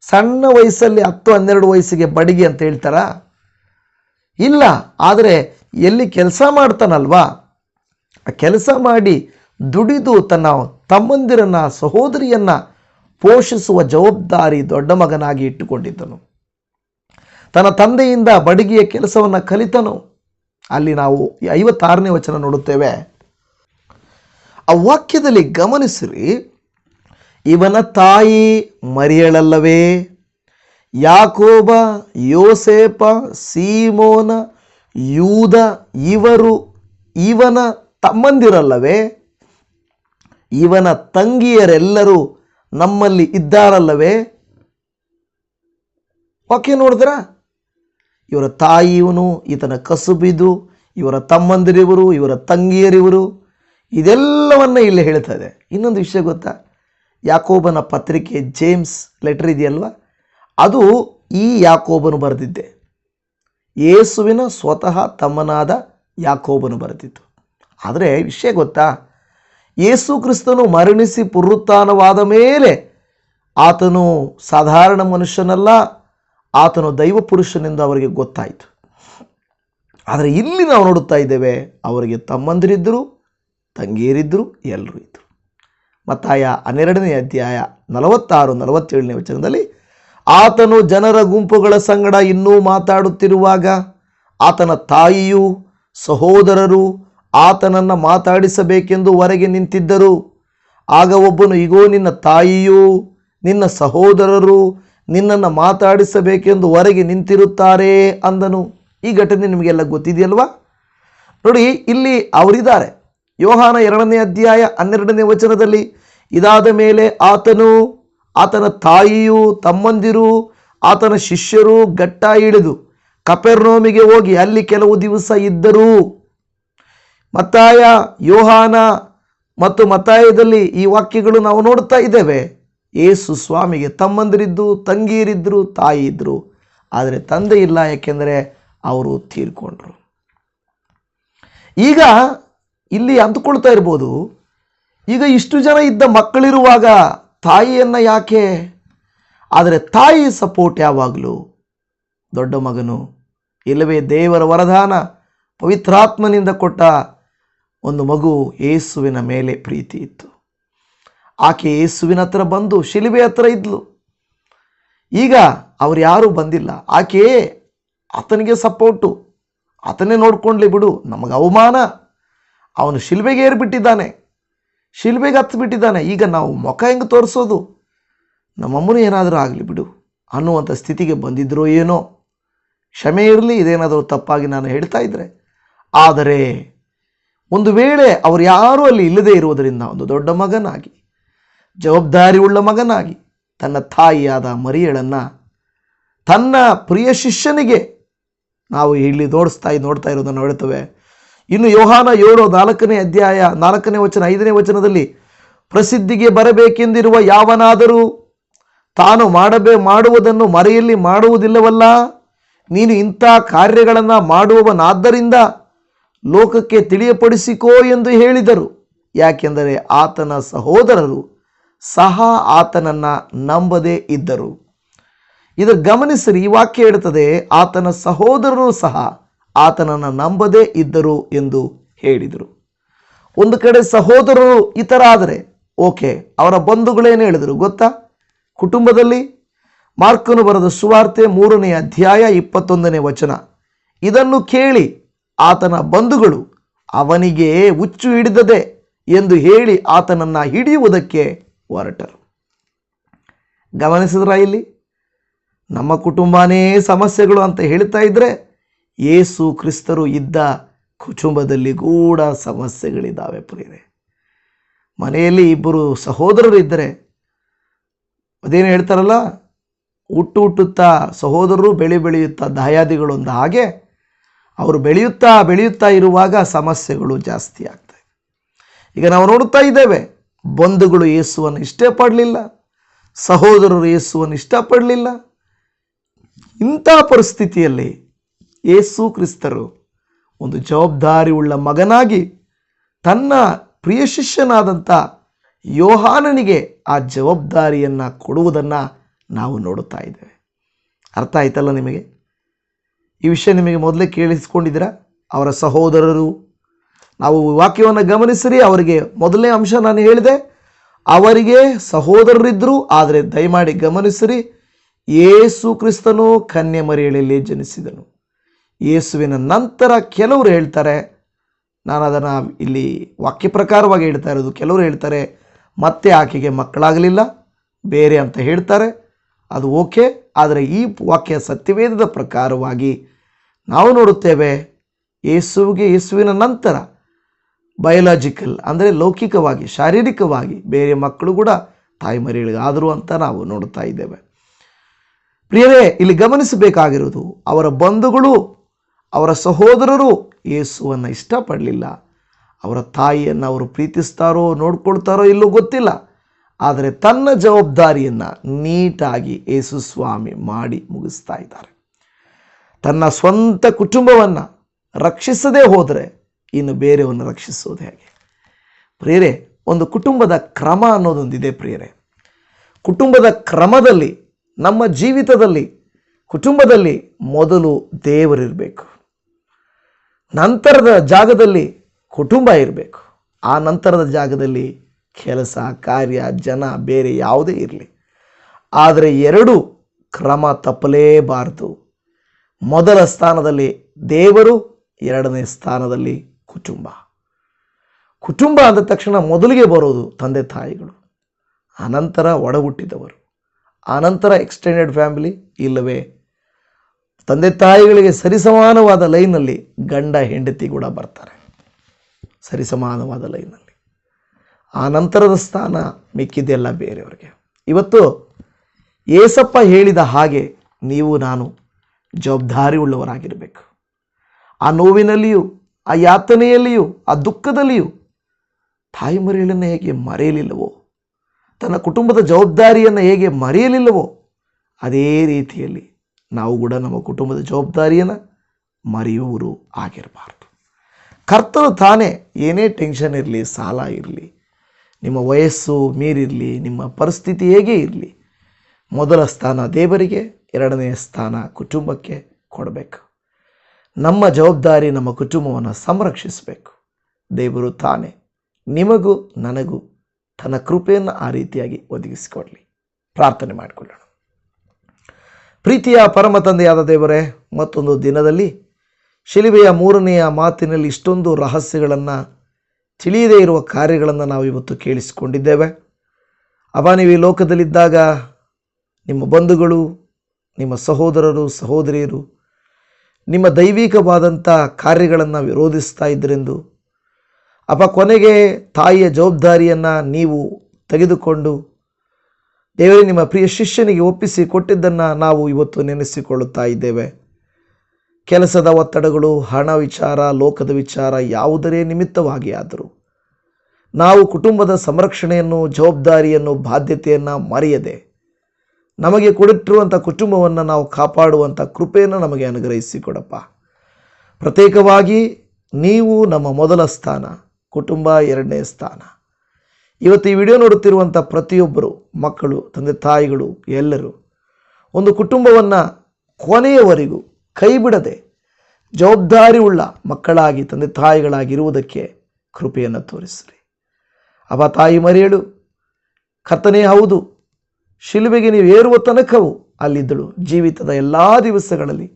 ಸಣ್ಣ ವಯಸ್ಸಲ್ಲಿ ಹತ್ತು ಹನ್ನೆರಡು ವಯಸ್ಸಿಗೆ ಬಡಗಿ ಅಂತ ಹೇಳ್ತಾರಾ? ಇಲ್ಲ, ಆದರೆ ಎಲ್ಲಿ ಕೆಲಸ ಮಾಡ್ತಾನಲ್ವಾ? ಆ ಕೆಲಸ ಮಾಡಿ ದುಡಿದು ತನ್ನ ತಮ್ಮಂದಿರನ್ನು, ಸಹೋದರಿಯನ್ನ ಪೋಷಿಸುವ ಜವಾಬ್ದಾರಿ ದೊಡ್ಡ ಮಗನಾಗಿ ಇಟ್ಟುಕೊಂಡಿದ್ದನು. ತನ್ನ ತಂದೆಯಿಂದ ಬಡಗಿಯ ಕೆಲಸವನ್ನು ಕಲಿತನು. ಅಲ್ಲಿ ನಾವು ಐವತ್ತಾರನೇ ವಚನ ನೋಡುತ್ತೇವೆ. ಆ ವಾಕ್ಯದಲ್ಲಿ ಗಮನಿಸಿರಿ. ಇವನ ತಾಯಿ ಮರಿಯಳಲ್ಲವೇ? ಯಾಕೋಬ ಯೋಸೇಪ ಸೀಮೋನ, ಯೂದ ಇವರು ಇವನ ತಮ್ಮಂದಿರಲ್ಲವೇ? ಇವನ ತಂಗಿಯರೆಲ್ಲರೂ ನಮ್ಮಲ್ಲಿ ಇದ್ದಾರಲ್ಲವೇ? ವಾಕ್ಯ ನೋಡಿದ್ರ? ಇವರ ತಾಯಿ ಇವನು, ಈತನ ಕಸುಬಿದು ಇವರ ತಮ್ಮಂದಿರಿವರು, ಇವರ ತಂಗಿಯರಿವರು ಇದೆಲ್ಲವನ್ನ ಇಲ್ಲಿ ಇದೆ. ಇನ್ನೊಂದು ವಿಷಯ ಗೊತ್ತಾ? ಯಾಕೋಬನ ಪತ್ರಿಕೆ ಜೇಮ್ಸ್ ಲೆಟರ್ ಇದೆಯಲ್ವಾ? ಅದು ಈ ಯಾಕೋಬನು ಬರೆದಿದ್ದೆ. ಯೇಸುವಿನ ಸ್ವತಃ ತಮ್ಮನಾದ ಯಾಕೋಬನು ಬರೆದಿತ್ತು. ಆದರೆ ವಿಷಯ ಗೊತ್ತಾ? ಯೇಸು ಕ್ರಿಸ್ತನು ಮರಣಿಸಿ ಪುನರುತ್ಥಾನವಾದ ಮೇಲೆ ಆತನು ಸಾಧಾರಣ ಮನುಷ್ಯನಲ್ಲ, ಆತನು ದೈವ ಪುರುಷನೆಂದು ಅವರಿಗೆ ಗೊತ್ತಾಯಿತು. ಆದರೆ ಇಲ್ಲಿ ನಾವು ನೋಡುತ್ತಾ ಇದ್ದೇವೆ, ಅವರಿಗೆ ತಮ್ಮಂದಿರಿದ್ದರು ತಂಗಿಯರಿದ್ದರು, ಎಲ್ಲರೂ ಇದ್ದರು. ಮತ್ತಾಯ ಹನ್ನೆರಡನೇ ಅಧ್ಯಾಯ ನಲವತ್ತಾರು, ನಲವತ್ತೇಳನೇ ವಚನದಲ್ಲಿ, ಆತನು ಜನರ ಗುಂಪುಗಳ ಸಂಗಡ ಇನ್ನೂ ಮಾತಾಡುತ್ತಿರುವಾಗ ಆತನ ತಾಯಿಯು ಸಹೋದರರು ಆತನನ್ನು ಮಾತಾಡಿಸಬೇಕೆಂದು ಹೊರಗೆ ನಿಂತಿದ್ದರು. ಆಗ ಒಬ್ಬನು, ಇಗೋ, ನಿನ್ನ ತಾಯಿಯು, ನಿನ್ನ ಸಹೋದರರು ನಿನ್ನನ್ನು ಮಾತಾಡಿಸಬೇಕೆಂದು ಹೊರಗೆ ನಿಂತಿರುತ್ತಾರೆ ಅಂದನು. ಈ ಘಟನೆ ನಿಮಗೆಲ್ಲ ಗೊತ್ತಿದೆಯಲ್ವಾ? ನೋಡಿ, ಇಲ್ಲಿ ಅವರಿದ್ದಾರೆ. ಯೋಹಾನ ಎರಡನೇ ಅಧ್ಯಾಯ ಹನ್ನೆರಡನೇ ವಚನದಲ್ಲಿ, ಇದಾದ ಮೇಲೆ ಆತನು ಆತನ ತಾಯಿಯು ತಮ್ಮಂದಿರು, ಆತನ ಶಿಷ್ಯರು ಗಟ್ಟ ಇಳಿದು ಕಪೆರ್ನೋಮಿಗೆ ಹೋಗಿ ಅಲ್ಲಿ ಕೆಲವು ದಿವಸ ಇದ್ದರು. ಮತ್ತಾಯ, ಯೋಹಾನ ಮತ್ತು ಮತ್ತಾಯದಲ್ಲಿ ಈ ವಾಕ್ಯಗಳು ನಾವು ನೋಡ್ತಾ ಇದ್ದೇವೆ. ಏಸು ಸ್ವಾಮಿಗೆ ತಮ್ಮಂದಿರಿದ್ದು ತಂಗಿಯರಿದ್ದರು ತಾಯಿ ಇದ್ದರು ಆದರೆ ತಂದೆ ಇಲ್ಲ, ಯಾಕೆಂದರೆ ಅವರು ತೀರ್ಕೊಂಡ್ರು. ಈಗ ಇಲ್ಲಿ ಅಂದುಕೊಳ್ತಾ ಇರ್ಬೋದು. ಈಗ ಇಷ್ಟು ಜನ ಇದ್ದ ಮಕ್ಕಳಿರುವಾಗ ತಾಯಿಯನ್ನು ಯಾಕೆ? ಆದರೆ ತಾಯಿ ಸಪೋರ್ಟ್ ಯಾವಾಗಲೂ? ದೊಡ್ಡ ಮಗನು, ಇಲ್ಲವೇ ದೇವರ ವರದಾನ, ಪವಿತ್ರಾತ್ಮನಿಂದ ಕೊಟ್ಟ ಒಂದು ಮಗು ಯೇಸುವಿನ ಮೇಲೆ ಪ್ರೀತಿ ಇತ್ತು. ಆಕೆ ಯೇಸುವಿನ ಹತ್ರ ಬಂದು ಶಿಲುಬೆ ಹತ್ರ ಇದ್ಲು. ಈಗ ಅವ್ರು ಯಾರೂ ಬಂದಿಲ್ಲ. ಆಕೆ ಆತನಿಗೆ ಸಪೋರ್ಟು ಆತನೇ ನೋಡ್ಕೊಂಡ್ಲಿ ಬಿಡು, ನಮಗೆ ಅವಮಾನ. ಅವನು ಶಿಲ್ಬೆಗೆ ಏರ್ಬಿಟ್ಟಿದ್ದಾನೆ. ಶಿಲ್ಬೆಗೆ ಹತ್ಬಿಟ್ಟಿದ್ದಾನೆ. ಈಗ ನಾವು ಮುಖ ಹೆಂಗೆ ತೋರಿಸೋದು? ನಮ್ಮಮ್ಮನೂ ಏನಾದರೂ ಆಗಲಿ ಬಿಡು. ಅನ್ನುವಂಥ ಸ್ಥಿತಿಗೆ ಬಂದಿದ್ರೋ ಏನೋ. ಕ್ಷಮೆ ಇರಲಿ, ಇದೇನಾದರೂ ತಪ್ಪಾಗಿ ನಾನು ಹೇಳ್ತಾ ಇದ್ದರೆ ಆದರೆ ಒಂದು ವೇಳೆ ಅವರು ಯಾರೂ ಅಲ್ಲಿ ಇಲ್ಲದೇ ಇರುವುದರಿಂದ ಒಂದು ದೊಡ್ಡ ಮಗನಾಗಿ ಜವಾಬ್ದಾರಿ ಉಳ್ಳ ಮಗನಾಗಿ, ತನ್ನ ತಾಯಿಯಾದ ಮರಿಯಳನ್ನು, ತನ್ನ ಪ್ರಿಯ ಶಿಷ್ಯನಿಗೆ ನಾವು ಇಲ್ಲಿ ನೋಡಿಸ್ತಾ ನೋಡ್ತಾ ಇರೋದನ್ನು ನೋಡುತ್ತೇವೆ ಇನ್ನು ಯೋಹಾನ ಏಳು ನಾಲ್ಕನೇ ಅಧ್ಯಾಯ, ನಾಲ್ಕನೇ ವಚನ, ಐದನೇ ವಚನದಲ್ಲಿ, ಪ್ರಸಿದ್ಧಿಗೆ ಬರಬೇಕೆಂದಿರುವ ಯಾವನಾದರೂ ತಾನು ಮಾಡಬೇ, ಮಾಡುವುದನ್ನು ಮರೆಯಲ್ಲಿ ಮಾಡುವುದಿಲ್ಲವಲ್ಲ? ನೀನು ಇಂಥ ಕಾರ್ಯಗಳನ್ನು ಮಾಡುವವನಾದ್ದರಿಂದ ಲೋಕಕ್ಕೆ ತಿಳಿಯಪಡಿಸಿಕೋ ಎಂದು ಹೇಳಿದರು. ಯಾಕೆಂದರೆ ಆತನ ಸಹೋದರರು ಸಹ ಆತನನ್ನು ನಂಬದೇ ಇದ್ದರು. ಇದು ಗಮನಿಸಿರಿ, ಈ ವಾಕ್ಯ ಹೇಳ್ತದೆ ಆತನ ಸಹೋದರರು ಸಹ ಆತನನ್ನು ನಂಬದೇ ಇದ್ದರು ಎಂದು ಹೇಳಿದರು. ಒಂದು ಕಡೆ ಸಹೋದರರು ಥರ ಆದರೆ ಓಕೆ, ಅವರ ಬಂಧುಗಳೇನು ಹೇಳಿದರು ಗೊತ್ತಾ? ಕುಟುಂಬದಲ್ಲಿ ಮಾರ್ಕನು ಬರೆದ ಸುವಾರ್ತೆ ಮೂರನೇ ಅಧ್ಯಾಯ ಇಪ್ಪತ್ತೊಂದನೇ ವಚನ. ಇದನ್ನು ಕೇಳಿ ಆತನ ಬಂಧುಗಳು, ಅವನಿಗೆ ಹುಚ್ಚು ಹಿಡಿದದೆ ಎಂದು ಹೇಳಿ ಆತನನ್ನು ಹಿಡಿಯುವುದಕ್ಕೆ ಹೊರಟರು. ಗಮನಿಸಿದ್ರ ಇಲ್ಲಿ? ನಮ್ಮ ಕುಟುಂಬನೇ ಸಮಸ್ಯೆಗಳು ಅಂತ ಹೇಳ್ತಾ ಇದ್ದರೆ ಯೇಸು ಕ್ರಿಸ್ತರು ಇದ್ದ ಕುಟುಂಬದಲ್ಲಿ ಕೂಡ ಸಮಸ್ಯೆಗಳಿದ್ದಾವೆ ಪ್ರಿಯರೇ. ಮನೆಯಲ್ಲಿ ಇಬ್ಬರು ಸಹೋದರರು ಇದ್ದರೆ ಅದೇನು ಹೇಳ್ತಾರಲ್ಲ? ಹುಟ್ಟು ಹುಟ್ಟುತ್ತಾ ಸಹೋದರರು ಬೆಳೆ ಬೆಳೆಯುತ್ತಾ ದಾಯಾದಿಗಳೊಂದು ಹಾಗೆ ಅವರು ಬೆಳೆಯುತ್ತಾ ಬೆಳೆಯುತ್ತಾ ಇರುವಾಗ ಸಮಸ್ಯೆಗಳು ಜಾಸ್ತಿ ಆಗ್ತವೆ. ಈಗ ನಾವು ನೋಡುತ್ತಾ ಇದ್ದೇವೆ, ಬಂಧುಗಳು ಏಸುವನ್ನು ಇಷ್ಟಪಡಲಿಲ್ಲ, ಸಹೋದರರು ಏಸುವನ್ನು ಇಷ್ಟಪಡಲಿಲ್ಲ. ಇಂಥ ಪರಿಸ್ಥಿತಿಯಲ್ಲಿ ಯೇಸು ಕ್ರಿಸ್ತರು ಒಂದು ಜವಾಬ್ದಾರಿ ಉಳ್ಳ ಮಗನಾಗಿ ತನ್ನ ಪ್ರಿಯ ಶಿಷ್ಯನಾದಂಥ ಯೋಹಾನನಿಗೆ ಆ ಜವಾಬ್ದಾರಿಯನ್ನು ಕೊಡುವುದನ್ನು ನಾವು ನೋಡುತ್ತಾ ಇದ್ದೇವೆ. ಅರ್ಥ ಆಯ್ತಲ್ಲ ನಿಮಗೆ? ಈ ವಿಷಯ ನಿಮಗೆ ಮೊದಲೇ ಕೇಳಿಸ್ಕೊಂಡಿದ್ದೀರಾ? ಅವರ ಸಹೋದರರು, ನಾವು ವಾಕ್ಯವನ್ನು ಗಮನಿಸಿರಿ, ಅವರಿಗೆ ಮೊದಲನೇ ಅಂಶ ನಾನು ಹೇಳಿದೆ. ಅವರಿಗೆ ಸಹೋದರರಿದ್ದರು, ಆದರೆ ದಯಮಾಡಿ ಗಮನಿಸಿರಿ ಏಸು ಕ್ರಿಸ್ತನು ಕನ್ಯೆ ಜನಿಸಿದನು. ಯೇಸುವಿನ ನಂತರ ಕೆಲವರು ಹೇಳ್ತಾರೆ, ನಾನು ಅದನ್ನು ಇಲ್ಲಿ ವಾಕ್ಯ ಪ್ರಕಾರವಾಗಿ ಹೇಳ್ತಾ ಇರೋದು, ಕೆಲವರು ಹೇಳ್ತಾರೆ, ಮತ್ತೆ ಆಕೆಗೆ ಮಕ್ಕಳಾಗಲಿಲ್ಲ, ಬೇರೆ ಅಂತ ಹೇಳ್ತಾರೆ. ಅದು ಓಕೆ, ಆದರೆ ಈ ವಾಕ್ಯ ಸತ್ಯವೇದದ ಪ್ರಕಾರವಾಗಿ ನಾವು ನೋಡುತ್ತೇವೆ, ಯೇಸುವಿಗೆ, ಯೇಸುವಿನ ನಂತರ ಬಯಲಾಜಿಕಲ್, ಅಂದರೆ ಲೌಕಿಕವಾಗಿ, ಶಾರೀರಿಕವಾಗಿ ಬೇರೆ ಮಕ್ಕಳು ಕೂಡ ತಾಯಿ ಮರಿಗಳಿಗಾದರು ಅಂತ ನಾವು ನೋಡ್ತಾ ಇದ್ದೇವೆ. ಪ್ರಿಯರೇ, ಇಲ್ಲಿ ಗಮನಿಸಬೇಕಾಗಿರುವುದು ಅವರ ಬಂಧುಗಳು ಅವರ ಸಹೋದರರು ಯೇಸುವನ್ನು ಇಷ್ಟಪಡಲಿಲ್ಲ. ಅವರ ತಾಯಿಯನ್ನು ಅವರು ಪ್ರೀತಿಸ್ತಾರೋ ನೋಡ್ಕೊಳ್ತಾರೋ ಇಲ್ಲೋ ಗೊತ್ತಿಲ್ಲ. ಆದರೆ ತನ್ನ ಜವಾಬ್ದಾರಿಯನ್ನು ನೀಟಾಗಿ ಯೇಸು ಸ್ವಾಮಿ ಮಾಡಿ ಮುಗಿಸ್ತಾ ಇದ್ದಾರೆ. ತನ್ನ ಸ್ವಂತ ಕುಟುಂಬವನ್ನು ರಕ್ಷಿಸದೇ ಹೋದರೆ ಇನ್ನು ಬೇರೆಯವನ್ನು ರಕ್ಷಿಸೋದು ಹೇಗೆ? ಪ್ರಿಯರೇ, ಒಂದು ಕುಟುಂಬದ ಕ್ರಮ ಅನ್ನೋದೊಂದಿದೆ ಪ್ರಿಯರೇ. ಕುಟುಂಬದ ಕ್ರಮದಲ್ಲಿ, ನಮ್ಮ ಜೀವಿತದಲ್ಲಿ, ಕುಟುಂಬದಲ್ಲಿ ಮೊದಲು ದೇವರಿರಬೇಕು. ನಂತರದ ಜಾಗದಲ್ಲಿ ಕುಟುಂಬ ಇರಬೇಕು. ಆ ನಂತರದ ಜಾಗದಲ್ಲಿ ಕೆಲಸ, ಕಾರ್ಯ, ಜನ ಬೇರೆ ಯಾವುದೇ ಇರಲಿ. ಆದರೆ ಎರಡು ಕ್ರಮ ತಪ್ಪಲೇಬಾರದು. ಮೊದಲ ಸ್ಥಾನದಲ್ಲಿ ದೇವರು, ಎರಡನೇ ಸ್ಥಾನದಲ್ಲಿ ಕುಟುಂಬ. ಕುಟುಂಬ ಅಂದ ತಕ್ಷಣ ಮೊದಲಿಗೆ ಬರೋದು ತಂದೆ ತಾಯಿಗಳು. ಅನಂತರ ಒಡಹುಟ್ಟಿದವರು. ಆನಂತರ ಎಕ್ಸ್ಟೆಂಡೆಡ್ ಫ್ಯಾಮಿಲಿ ಇಲ್ಲವೇ ತಂದೆ ತಾಯಿಗಳಿಗೆ ಸರಿಸಮಾನವಾದ ಲೈನಲ್ಲಿ ಗಂಡ ಹೆಂಡತಿ ಕೂಡ ಬರ್ತಾರೆ. ಸರಿಸಮಾನವಾದ ಲೈನಲ್ಲಿ. ಆ ನಂತರದ ಸ್ಥಾನ ಮಿಕ್ಕಿದೆಲ್ಲ ಬೇರೆಯವರಿಗೆ. ಇವತ್ತು ಏಸಪ್ಪ ಹೇಳಿದ ಹಾಗೆ ನೀವು ನಾನು ಜವಾಬ್ದಾರಿ ಉಳ್ಳವರಾಗಿರಬೇಕು ಆ ನೋವಿನಲ್ಲಿಯೂ, ಆ ಯಾತನೆಯಲ್ಲಿಯೂ, ಆ ದುಃಖದಲ್ಲಿಯೂ ತಾಯಿ ಮರೆಯಲನ್ನು ಹೇಗೆ ಮರೆಯಲಿಲ್ಲವೋ, ತನ್ನ ಕುಟುಂಬದ ಜವಾಬ್ದಾರಿಯನ್ನು ಹೇಗೆ ಮರೆಯಲಿಲ್ಲವೋ, ಅದೇ ರೀತಿಯಲ್ಲಿ ನಾವು ಕೂಡ ನಮ್ಮ ಕುಟುಂಬದ ಜವಾಬ್ದಾರಿಯನ್ನು ಮರೆಯುವರು ಆಗಿರಬಾರ್ದು. ಕರ್ತರು ತಾನೇ ಏನೇ ಟೆನ್ಷನ್ ಇರಲಿ, ಸಾಲ ಇರಲಿ, ನಿಮ್ಮ ವಯಸ್ಸು ಮೀರಿರಲಿ, ನಿಮ್ಮ ಪರಿಸ್ಥಿತಿ ಹೇಗೆ ಇರಲಿ, ಮೊದಲ ಸ್ಥಾನ ದೇವರಿಗೆ ಎರಡನೆಯ ಸ್ಥಾನ ಕುಟುಂಬಕ್ಕೆ ಕೊಡಬೇಕು. ನಮ್ಮ ಜವಾಬ್ದಾರಿ ನಮ್ಮ ಕುಟುಂಬವನ್ನು ಸಂರಕ್ಷಿಸಬೇಕು. ದೇವರು ತಾನೇ ನಿಮಗೂ ನನಗೂ ತನ್ನ ಕೃಪೆಯನ್ನು ಆ ರೀತಿಯಾಗಿ ಒದಗಿಸಿಕೊಡಲಿ. ಪ್ರಾರ್ಥನೆ ಮಾಡಿಕೊಳ್ಳೋಣ. ಪ್ರೀತಿಯ ಪರಮ ತಂದೆಯಾದ ದೇವರೇ, ಮತ್ತೊಂದು ದಿನದಲ್ಲಿ ಶಿಲುಬೆಯ ಮೂರನೆಯ ಮಾತಿನಲ್ಲಿ ಇಷ್ಟೊಂದು ರಹಸ್ಯಗಳನ್ನು, ತಿಳಿಯದೇ ಇರುವ ಕಾರ್ಯಗಳನ್ನು ನಾವು ಇವತ್ತು ಕೇಳಿಸಿಕೊಂಡಿದ್ದೇವೆ. ಅವ ನೀವು ಈ ಲೋಕದಲ್ಲಿದ್ದಾಗ ನಿಮ್ಮ ಬಂಧುಗಳು, ನಿಮ್ಮ ಸಹೋದರರು, ಸಹೋದರಿಯರು, ನಿಮ್ಮ ದೈವಿಕವಾದಂಥ ಕಾರ್ಯಗಳನ್ನು ವಿರೋಧಿಸ್ತಾ ಇದ್ದರೆಂದು ಅಪ ಕೊನೆಗೆ ತಾಯಿಯ ಜವಾಬ್ದಾರಿಯನ್ನು ನೀವು ತೆಗೆದುಕೊಂಡು ದೇವರೇ, ನಿಮ್ಮ ಪ್ರಿಯ ಶಿಷ್ಯನಿಗೆ ಒಪ್ಪಿಸಿ ಕೊಟ್ಟಿದ್ದನ್ನು ನಾವು ಇವತ್ತು ನೆನೆಸಿಕೊಳ್ಳುತ್ತಾ ಇದ್ದೇವೆ. ಕೆಲಸದ ಒತ್ತಡಗಳು, ಹಣ ವಿಚಾರ, ಲೋಕದ ವಿಚಾರ ಯಾವುದರೇ ನಿಮಿತ್ತವಾಗಿ ಆದರೂ ನಾವು ಕುಟುಂಬದ ಸಂರಕ್ಷಣೆಯನ್ನು, ಜವಾಬ್ದಾರಿಯನ್ನು, ಬಾಧ್ಯತೆಯನ್ನು ಮರೆಯದೆ ನಮಗೆ ಕೊಡುತ್ತಿರುವಂಥ ಕುಟುಂಬವನ್ನು ನಾವು ಕಾಪಾಡುವಂಥ ಕೃಪೆಯನ್ನು ನಮಗೆ ಅನುಗ್ರಹಿಸಿಕೊಡಪ್ಪ. ಪ್ರತ್ಯೇಕವಾಗಿ ನೀವು ನಮ್ಮ ಮೊದಲ ಸ್ಥಾನ, ಕುಟುಂಬ ಎರಡನೇ ಸ್ಥಾನ. ಇವತ್ತು ಈ ವಿಡಿಯೋ ನೋಡುತ್ತಿರುವಂಥ ಪ್ರತಿಯೊಬ್ಬರು ಮಕ್ಕಳು, ತಂದೆ ತಾಯಿಗಳು, ಎಲ್ಲರೂ ಒಂದು ಕುಟುಂಬವನ್ನು ಕೊನೆಯವರೆಗೂ ಕೈ ಬಿಡದೆ ಜವಾಬ್ದಾರಿ ಉಳ್ಳ ಮಕ್ಕಳಾಗಿ, ತಂದೆ ತಾಯಿಗಳಾಗಿರುವುದಕ್ಕೆ ಕೃಪೆಯನ್ನು ತೋರಿಸ್ರಿ. ಅವ ತಾಯಿ ಮರೆಯಳು, ಕರ್ತನೇ ಹೌದು, ಶಿಲುಬೆಗೆ ನೀವು ಏರುವ ತನಕವೂ ಅಲ್ಲಿದ್ದಳು, ಜೀವಿತದ ಎಲ್ಲ ದಿವಸಗಳಲ್ಲಿ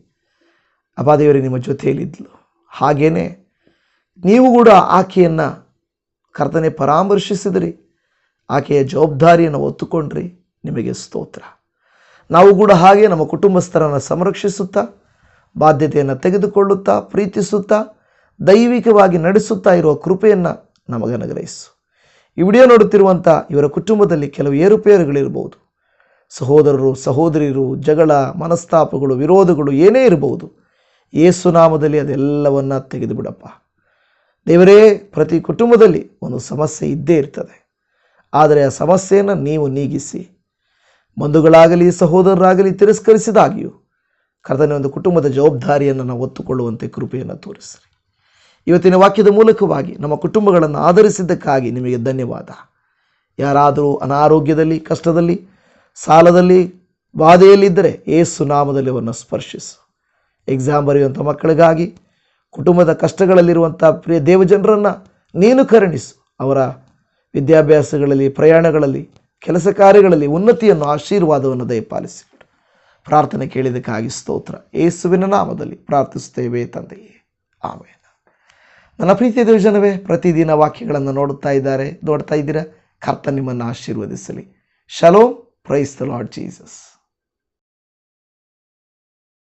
ಅಬಾದೇವರೇ ನಿಮ್ಮ ಜೊತೆಯಲ್ಲಿದ್ದಳು. ಹಾಗೇನೆ, ನೀವು ಕೂಡ ಆಕೆಯನ್ನು ಕರ್ತನೆ ಪರಾಮರ್ಶಿಸಿದ್ರಿ. ಆಕೆಯ ಜವಾಬ್ದಾರಿಯನ್ನು ಒತ್ತುಕೊಂಡ್ರಿ, ನಿಮಗೆ ಸ್ತೋತ್ರ. ನಾವು ಕೂಡ ಹಾಗೆ ನಮ್ಮ ಕುಟುಂಬಸ್ಥರನ್ನು ಸಂರಕ್ಷಿಸುತ್ತಾ, ಬಾಧ್ಯತೆಯನ್ನು ತೆಗೆದುಕೊಳ್ಳುತ್ತಾ, ಪ್ರೀತಿಸುತ್ತಾ, ದೈವಿಕವಾಗಿ ನಡೆಸುತ್ತಾ ಇರುವ ಕೃಪೆಯನ್ನು ನಮಗನುಗ್ರಹಿಸು ಈ ವಿಡಿಯೋ ನೋಡುತ್ತಿರುವಂಥ ಇವರ ಕುಟುಂಬದಲ್ಲಿ ಕೆಲವು ಏರುಪೇರುಗಳಿರ್ಬೋದು. ಸಹೋದರರು, ಸಹೋದರಿಯರು, ಜಗಳ, ಮನಸ್ತಾಪಗಳು, ವಿರೋಧಗಳು ಏನೇ ಇರಬಹುದು ಏಸು ನಾಮದಲ್ಲಿ ತೆಗೆದುಬಿಡಪ್ಪ. ತೆಗೆದು ಬಿಡಪ್ಪ ದೇವರೇ, ಪ್ರತಿ ಕುಟುಂಬದಲ್ಲಿ ಒಂದು ಸಮಸ್ಯೆ ಇದ್ದೇ ಇರ್ತದೆ. ಆದರೆ ಆ ಸಮಸ್ಯೆಯನ್ನು ನೀವು ನೀಗಿಸಿ, ಬಂಧುಗಳಾಗಲಿ, ಸಹೋದರರಾಗಲಿ ತಿರಸ್ಕರಿಸಿದಾಗಿಯೂ ಕರ್ತನೆ ಒಂದು ಕುಟುಂಬದ ಜವಾಬ್ದಾರಿಯನ್ನು ನಾವು ಒತ್ತುಕೊಳ್ಳುವಂತೆ ಕೃಪೆಯನ್ನು ತೋರಿಸ್ರಿ. ಇವತ್ತಿನ ವಾಕ್ಯದ ಮೂಲಕವಾಗಿ ನಮ್ಮ ಕುಟುಂಬಗಳನ್ನು ಆಧರಿಸಿದ್ದಕ್ಕಾಗಿ ನಿಮಗೆ ಧನ್ಯವಾದ. ಯಾರಾದರೂ ಅನಾರೋಗ್ಯದಲ್ಲಿ, ಕಷ್ಟದಲ್ಲಿ, ಸಾಲದಲ್ಲಿ, ಬಾಧೆಯಲ್ಲಿದ್ದರೆ ಏಸು ನಾಮದಲ್ಲಿ ಅವರನ್ನು ಸ್ಪರ್ಶಿಸು. ಎಕ್ಸಾಮ್ ಬರೆಯುವಂಥ ಮಕ್ಕಳಿಗಾಗಿ ಕುಟುಂಬದ ಕಷ್ಟಗಳಲ್ಲಿರುವಂಥ ಪ್ರಿಯ ದೇವಜನರನ್ನು ನೀನು ಕರುಣಿಸು. ಅವರ ವಿದ್ಯಾಭ್ಯಾಸಗಳಲ್ಲಿ, ಪ್ರಯಾಣಗಳಲ್ಲಿ, ಕೆಲಸ ಕಾರ್ಯಗಳಲ್ಲಿ ಉನ್ನತಿಯನ್ನು, ಆಶೀರ್ವಾದವನ್ನು ದಯಪಾಲಿಸಿಕೊಡು ಪ್ರಾರ್ಥನೆ ಕೇಳಿದಕ್ಕಾಗಿ ಸ್ತೋತ್ರ. ಏಸುವಿನ ನಾಮದಲ್ಲಿ ಪ್ರಾರ್ಥಿಸುತ್ತೇವೆ ತಂದೆಯೇ ಆಮೇಲೆ ನನ್ನ ಪ್ರೀತಿಯ ದೇವಜನವೇ, ಪ್ರತಿದಿನ ವಾಕ್ಯಗಳನ್ನು ನೋಡುತ್ತಾ ಇದ್ದಾರೆ, ನೋಡ್ತಾ ಇದ್ದೀರಾ? ಕರ್ತ ನಿಮ್ಮನ್ನು ಆಶೀರ್ವದಿಸಲಿ. ಶಲೋ ಪ್ರೈಸ್ ದ ಲಾರ್ಡ್ ಜೀಸಸ್